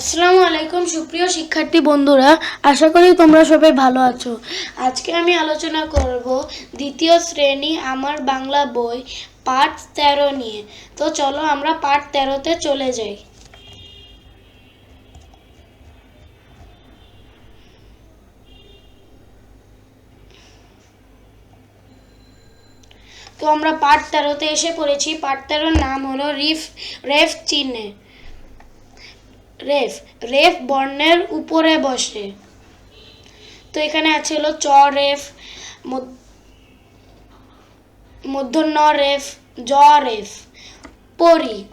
আসসালামু আলাইকুম, সুপ্রিয় শিক্ষার্থী বন্ধুরা। আশা করি তোমরা সবাই ভালো আছো। আজকে আমি আলোচনা করব দ্বিতীয় শ্রেণি আমার বাংলা বই, পাঠ তেরো নিয়ে। তো চলো আমরা পাঠ তেরোতে চলে যাই। তো আমরা পাঠ তেরোতে এসে পড়েছি। পাঠ তেরোর নাম হলো রিফ, রেফ চিহ্নে। রেফ রেফ বর্ণের উপরে বসে। তো এখানে আছে হলো চ রেফ, মধ্য- মূর্ধন্য রেফ, জ রেফ। পরি,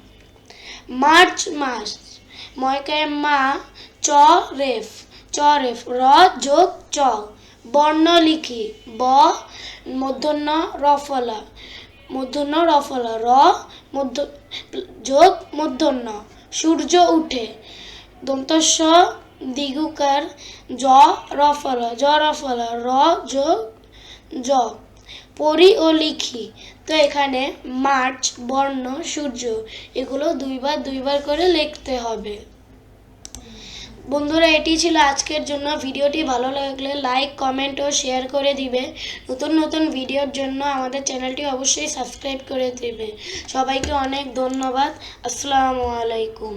মার্চ মাস ময়কে মা, চ রেফ চ রেফ, র যোগ চ। বর্ণ লিখি, ব মূর্ধন্য রফলা মূর্ধন্য রফলা র মধ্য, যোগ মূর্ধন্য সূর্য উঠে। দন্তস্ব দিগুকার জ রফল জ রফল র যোগ জ। পড়ি ও লিখি। তো এখানে মার্চ, বর্ণ, সূর্য, এগুলো দুইবার দুইবার করে লিখতে হবে। বন্ধুরা, এটি ছিল আজকের জন্য। ভিডিওটি ভালো লাগলে লাইক কমেন্ট ও শেয়ার করে দিবে। নতুন নতুন ভিডিওর জন্য আমাদের চ্যানেলটি অবশ্যই সাবস্ক্রাইব করে দেবে। সবাইকে অনেক ধন্যবাদ। আসসালামু আলাইকুম।